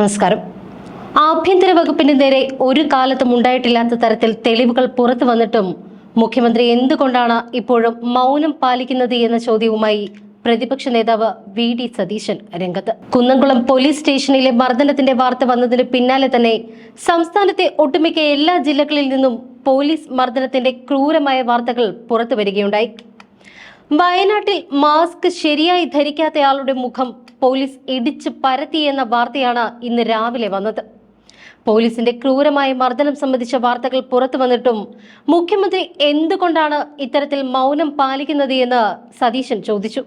നമസ്കാരം. ആഭ്യന്തര വകുപ്പിന് നേരെ ഒരു കാലത്തും ഉണ്ടായിട്ടില്ലാത്ത തരത്തിൽ തെളിവുകൾ പുറത്തു വന്നിട്ടും മുഖ്യമന്ത്രി എന്തുകൊണ്ടാണ് ഇപ്പോഴും മൗനം പാലിക്കുന്നത് എന്ന ചോദ്യവുമായി പ്രതിപക്ഷ നേതാവ് വി ഡി സതീശൻ രംഗത്ത്. കുന്നംകുളം പോലീസ് സ്റ്റേഷനിലെ മർദ്ദനത്തിന്റെ വാർത്ത വന്നതിന് പിന്നാലെ തന്നെ സംസ്ഥാനത്തെ ഒട്ടുമിക്ക എല്ലാ ജില്ലകളിൽ നിന്നും പോലീസ് മർദ്ദനത്തിന്റെ ക്രൂരമായ വാർത്തകൾ പുറത്തു വരികയുണ്ടായി. വയനാട്ടിൽ മാസ്ക് ശരിയായി ധരിക്കാത്തയാളുടെ മുഖം പോലീസ് ഇടിച്ച് പരത്തിയെന്ന വാർത്തയാണ് ഇന്ന് രാവിലെ വന്നത്. പോലീസിന്റെ ക്രൂരമായ മർദ്ദനം സംബന്ധിച്ച വാർത്തകൾ പുറത്തു വന്നിട്ടും മുഖ്യമന്ത്രി എന്തുകൊണ്ടാണ് ഇത്തരത്തിൽ മൗനം പാലിക്കുന്നത് എന്ന് സതീശൻ ചോദിച്ചു.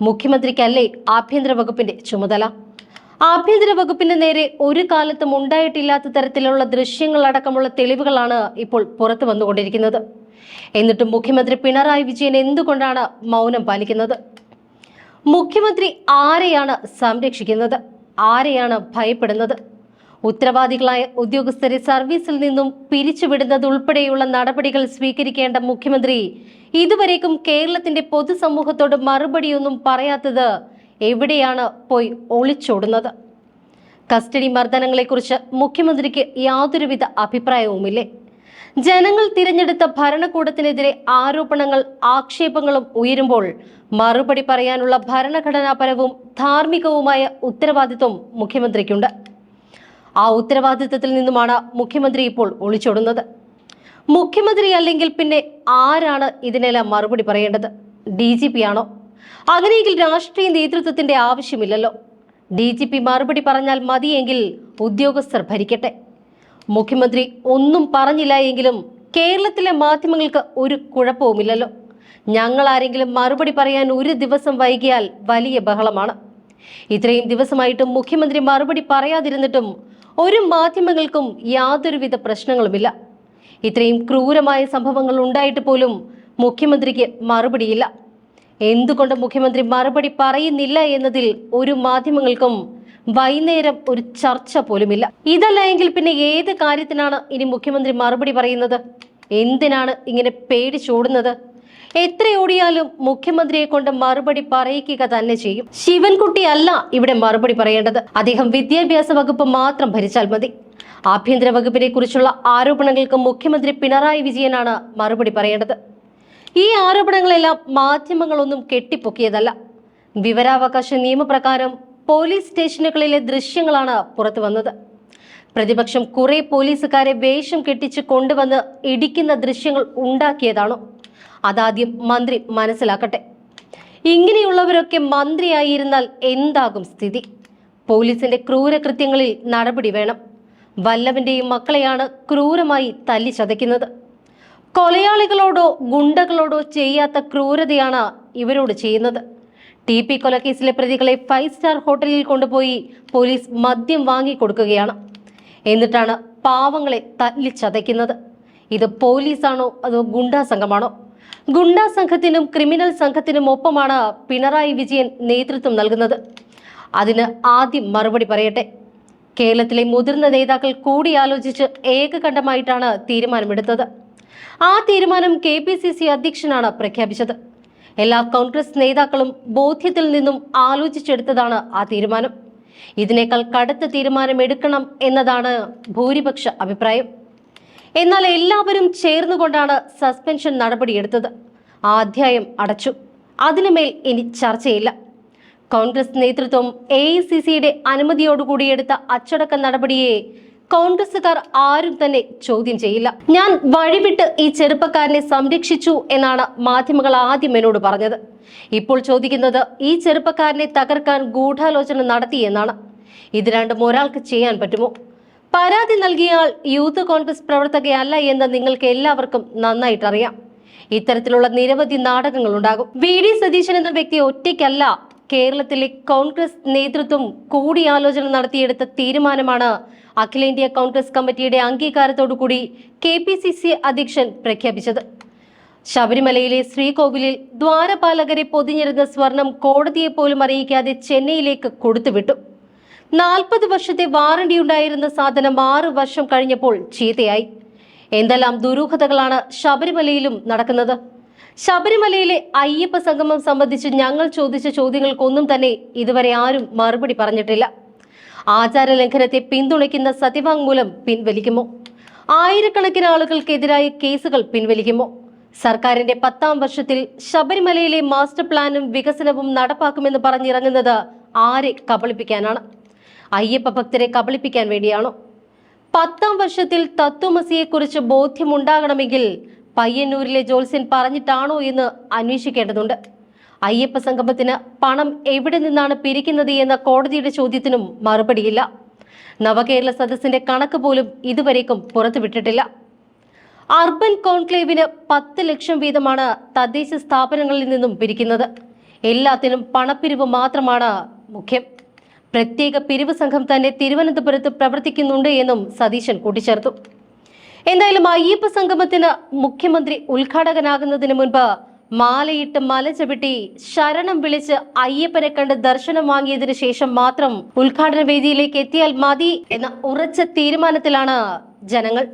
മുഖ്യമന്ത്രിക്കല്ലേ ആഭ്യന്തര വകുപ്പിന്റെ ചുമതല? ആഭ്യന്തര വകുപ്പിന് നേരെ ഒരു കാലത്തും ഉണ്ടായിട്ടില്ലാത്ത തരത്തിലുള്ള ദൃശ്യങ്ങളടക്കമുള്ള തെളിവുകളാണ് ഇപ്പോൾ പുറത്തു വന്നുകൊണ്ടിരിക്കുന്നത്. എന്നിട്ടും മുഖ്യമന്ത്രി പിണറായി വിജയൻ എന്തുകൊണ്ടാണ് മൗനം പാലിക്കുന്നത്? മുഖ്യമന്ത്രി ആരെയാണ് സംരക്ഷിക്കുന്നത്? ആരെയാണ് ഭയപ്പെടുന്നത്? ഉത്തരവാദികളായ ഉദ്യോഗസ്ഥരെ സർവീസിൽ നിന്നും പിരിച്ചുവിടുന്നത് ഉൾപ്പെടെയുള്ള നടപടികൾ സ്വീകരിക്കേണ്ട മുഖ്യമന്ത്രി ഇതുവരേക്കും കേരളത്തിന്റെ പൊതുസമൂഹത്തോട് മറുപടിയൊന്നും പറയാത്തത് എവിടെയാണ് പോയി ഒളിച്ചോടുന്നത്? കസ്റ്റഡി മർദ്ദനങ്ങളെക്കുറിച്ച് മുഖ്യമന്ത്രിക്ക് യാതൊരുവിധ അഭിപ്രായവുമില്ലേ? ജനങ്ങൾ തിരഞ്ഞെടുത്ത ഭരണകൂടത്തിനെതിരെ ആരോപണങ്ങൾ ആക്ഷേപങ്ങളും ഉയരുമ്പോൾ മറുപടി പറയാനുള്ള ഭരണഘടനാപരവും ധാർമ്മികവുമായ ഉത്തരവാദിത്വം മുഖ്യമന്ത്രിക്കുണ്ട്. ആ ഉത്തരവാദിത്വത്തിൽ നിന്നുമാണ് മുഖ്യമന്ത്രി ഇപ്പോൾ ഒളിച്ചോടുന്നത്. മുഖ്യമന്ത്രി അല്ലെങ്കിൽ പിന്നെ ആരാണ് ഇതിനെല്ലാം മറുപടി പറയേണ്ടത്? ഡി ജി പി ആണോ? അങ്ങനെയെങ്കിൽ രാഷ്ട്രീയ നേതൃത്വത്തിന്റെ ആവശ്യമില്ലല്ലോ. ഡി ജി പി മറുപടി പറഞ്ഞാൽ മതിയെങ്കിൽ ഉദ്യോഗസ്ഥർ ഭരിക്കട്ടെ. മുഖ്യമന്ത്രി ഒന്നും പറഞ്ഞില്ല എങ്കിലും കേരളത്തിലെ മാധ്യമങ്ങൾക്ക് ഒരു കുഴപ്പവുമില്ലല്ലോ. ഞങ്ങൾ ആരെങ്കിലും മറുപടി പറയാൻ ഒരു ദിവസം വൈകിയാൽ വലിയ ബഹളമാണ്. ഇത്രയും ദിവസമായിട്ടും മുഖ്യമന്ത്രി മറുപടി പറയാതിരുന്നിട്ടും ഒരു മാധ്യമങ്ങൾക്കും യാതൊരുവിധ പ്രശ്നങ്ങളുമില്ല. ഇത്രയും ക്രൂരമായ സംഭവങ്ങൾ ഉണ്ടായിട്ട് പോലും മുഖ്യമന്ത്രിക്ക് മറുപടിയില്ല. എന്തുകൊണ്ട് മുഖ്യമന്ത്രി മറുപടി പറയുന്നില്ല എന്നതിൽ ഒരു മാധ്യമങ്ങൾക്കും വൈകുന്നേരം ഒരു ചർച്ച പോലുമില്ല. ഇതല്ല എങ്കിൽ പിന്നെ ഏത് കാര്യത്തിനാണ് ഇനി മുഖ്യമന്ത്രി മറുപടി പറയുന്നത്? എന്തിനാണ് ഇങ്ങനെ പേടിച്ചോടുന്നത് എത്ര ഓടിയാലും മുഖ്യമന്ത്രിയെ കൊണ്ട് മറുപടി പറയിക്കുക തന്നെ ചെയ്യും. ശിവൻകുട്ടി അല്ല ഇവിടെ മറുപടി പറയേണ്ടത്. അദ്ദേഹം വിദ്യാഭ്യാസ വകുപ്പ് മാത്രം ഭരിച്ചാൽ മതി. ആഭ്യന്തര വകുപ്പിനെ കുറിച്ചുള്ള ആരോപണങ്ങൾക്ക് മുഖ്യമന്ത്രി പിണറായി വിജയനാണ് മറുപടി പറയേണ്ടത്. ഈ ആരോപണങ്ങളെല്ലാം മാധ്യമങ്ങളൊന്നും കെട്ടിപ്പൊക്കിയതല്ല. വിവരാവകാശ നിയമപ്രകാരം പോലീസ് സ്റ്റേഷനുകളിലെ ദൃശ്യങ്ങളാണ് പുറത്തു വന്നത്. പ്രതിപക്ഷം കുറെ പോലീസുകാരെ വേഷം കെട്ടിച്ച് കൊണ്ടുവന്ന് ഇടിക്കുന്ന ദൃശ്യങ്ങൾ ഉണ്ടാക്കിയതാണോ. അതാദ്യം മന്ത്രി മനസ്സിലാക്കട്ടെ. ഇങ്ങനെയുള്ളവരൊക്കെ മന്ത്രിയായിരുന്നാൽ എന്താകും സ്ഥിതി? പോലീസിന്റെ ക്രൂരകൃത്യങ്ങളിൽ നടപടി വേണം. വല്ലവന്റെയും മക്കളെയാണ് ക്രൂരമായി തല്ലി ചതയ്ക്കുന്നത്. കൊലയാളികളോടോ ഗുണ്ടകളോടോ ചെയ്യാത്ത ക്രൂരതയാണ് ഇവരോട് ചെയ്യുന്നത്. ടി പി കൊലക്കേസിലെ പ്രതികളെ ഫൈവ് സ്റ്റാർ ഹോട്ടലിൽ കൊണ്ടുപോയി പോലീസ് മദ്യം വാങ്ങിക്കൊടുക്കുകയാണ് എന്നിട്ടാണ് പാവങ്ങളെ തല്ലിച്ചതയ്ക്കുന്നത്. ഇത് പോലീസാണോ അതോ ഗുണ്ടാ സംഘമാണോ? ഗുണ്ടാ സംഘത്തിനും ക്രിമിനൽ സംഘത്തിനും ഒപ്പമാണ് പിണറായി വിജയൻ നേതൃത്വം നൽകുന്നത്. അതിന് ആദ്യം മറുപടി പറയട്ടെ. കേരളത്തിലെ മുതിർന്ന നേതാക്കൾ കൂടിയാലോചിച്ച് ഏകകണ്ഠമായിട്ടാണ് തീരുമാനമെടുത്തത്. ആ തീരുമാനം കെ പി സി സി അധ്യക്ഷനാണ് പ്രഖ്യാപിച്ചത്. എല്ലാ കോൺഗ്രസ് നേതാക്കളും ബോധ്യത്തിൽ നിന്നും ആലോചിച്ചെടുത്തതാണ് ആ തീരുമാനം. ഇതിനേക്കാൾ കടുത്ത തീരുമാനം എടുക്കണം എന്നതാണ് ഭൂരിപക്ഷ അഭിപ്രായം. എന്നാൽ എല്ലാവരും ചേർന്നുകൊണ്ടാണ് സസ്പെൻഷൻ നടപടിയെടുത്തത്. ആ അധ്യായം അടച്ചു. അതിനുമേൽ ഇനി ചർച്ചയില്ല. കോൺഗ്രസ് നേതൃത്വം എ ഐ സി സിയുടെ അനുമതിയോടുകൂടി എടുത്ത അച്ചടക്ക നടപടിയെ കോൺഗ്രസുകാർ ആരും തന്നെ ചോദ്യം ചെയ്യില്ല. ഞാൻ വഴിവിട്ട് ഈ ചെറുപ്പക്കാരനെ സംരക്ഷിച്ചു എന്നാണ് മാധ്യമങ്ങൾ ആദ്യം എന്നോട് പറഞ്ഞത്. ഇപ്പോൾ ചോദിക്കുന്നത് ഈ ചെറുപ്പക്കാരനെ തകർക്കാൻ ഗൂഢാലോചന നടത്തി എന്നാണ്. ഇത് രണ്ടും ഒരാൾക്ക് ചെയ്യാൻ പറ്റുമോ? പരാതി നൽകിയയാൾ യൂത്ത് കോൺഗ്രസ് പ്രവർത്തകയല്ല എന്ന് നിങ്ങൾക്ക് എല്ലാവർക്കും നന്നായിട്ടറിയാം. ഇത്തരത്തിലുള്ള നിരവധി നാടകങ്ങൾ ഉണ്ടാകും. വി. ഡി. സതീശൻ എന്ന വ്യക്തി ഒറ്റയ്ക്കല്ല. കേരളത്തിലെ കോൺഗ്രസ് നേതൃത്വം കൂടിയാലോചന നടത്തിയെടുത്ത തീരുമാനമാണ് അഖിലേന്ത്യാ കോൺഗ്രസ് കമ്മിറ്റിയുടെ അംഗീകാരത്തോടുകൂടി കെ പി സി സി അധ്യക്ഷൻ പ്രഖ്യാപിച്ചത്. ശബരിമലയിലെ ശ്രീകോവിലിൽ ദ്വാരപാലകരെ പൊതിഞ്ഞിരുന്ന സ്വർണം കോടതിയെ പോലും അറിയിക്കാതെ ചെന്നൈയിലേക്ക് കൊടുത്തുവിട്ടു. നാൽപ്പത് വർഷത്തെ വാറണ്ടി ഉണ്ടായിരുന്ന സാധനം ആറ് വർഷം കഴിഞ്ഞപ്പോൾ ചീത്തയായി. എന്തെല്ലാം ദുരൂഹതകളാണ് ശബരിമലയിലും നടക്കുന്നത്? ശബരിമലയിലെ അയ്യപ്പ സംഗമം സംബന്ധിച്ച് ഞങ്ങൾ ചോദിച്ച ചോദ്യങ്ങൾക്കൊന്നും തന്നെ ഇതുവരെ ആരും മറുപടി പറഞ്ഞിട്ടില്ല. ആചാര ലംഘനത്തെ പിന്തുണയ്ക്കുന്ന സത്യവാങ്മൂലം പിൻവലിക്കുമോ? ആയിരക്കണക്കിന് ആളുകൾക്കെതിരായ കേസുകൾ പിൻവലിക്കുമോ? സർക്കാരിന്റെ പത്താം വർഷത്തിൽ ശബരിമലയിലെ മാസ്റ്റർ പ്ലാനും വികസനവും നടപ്പാക്കുമെന്ന് പറഞ്ഞിറങ്ങുന്നത് ആരെ കബളിപ്പിക്കാനാണ്? അയ്യപ്പ ഭക്തരെ കബളിപ്പിക്കാൻ വേണ്ടിയാണോ? പത്താം വർഷത്തിൽ തത്വമസിയെക്കുറിച്ച് ബോധ്യമുണ്ടാകണമെങ്കിൽ പയ്യന്നൂരിലെ ജോത്സ്യൻ പറഞ്ഞിട്ടാണോ എന്ന് അന്വേഷിക്കേണ്ടതുണ്ട്. അയ്യപ്പ സംഗമത്തിന് പണം എവിടെ നിന്നാണ് പിരിക്കുന്നത് എന്ന കോടതിയുടെ ചോദ്യത്തിനും മറുപടിയില്ല. നവകേരള സദസ്സിന്റെ കണക്ക് പോലും ഇതുവരേക്കും പുറത്തുവിട്ടിട്ടില്ല. അർബൻ കോൺക്ലേവിന് പത്ത് ലക്ഷം വീതമാണ് തദ്ദേശ സ്ഥാപനങ്ങളിൽ നിന്നും പിരിക്കുന്നത്. എല്ലാത്തിനും പണപ്പിരിവ് മാത്രമാണ് മുഖ്യം. പ്രത്യേക പിരിവ് സംഘം തന്നെ തിരുവനന്തപുരത്ത് പ്രവർത്തിക്കുന്നുണ്ട് എന്നും സതീശൻ കൂട്ടിച്ചേർത്തു. എന്തായാലും അയ്യപ്പ സംഗമത്തിന് മുഖ്യമന്ത്രി ഉദ്ഘാടകനാകുന്നതിന് മുൻപ് മാലയിട്ട് മല ചവിട്ടി ശരണം വിളിച്ച് അയ്യപ്പനെ കണ്ട് ദർശനം വാങ്ങിയതിനു ശേഷം മാത്രം ഉദ്ഘാടന വേദിയിലേക്ക് എത്തിയാൽ മതി എന്ന ഉറച്ച തീരുമാനത്തിലാണ് ജനങ്ങൾ.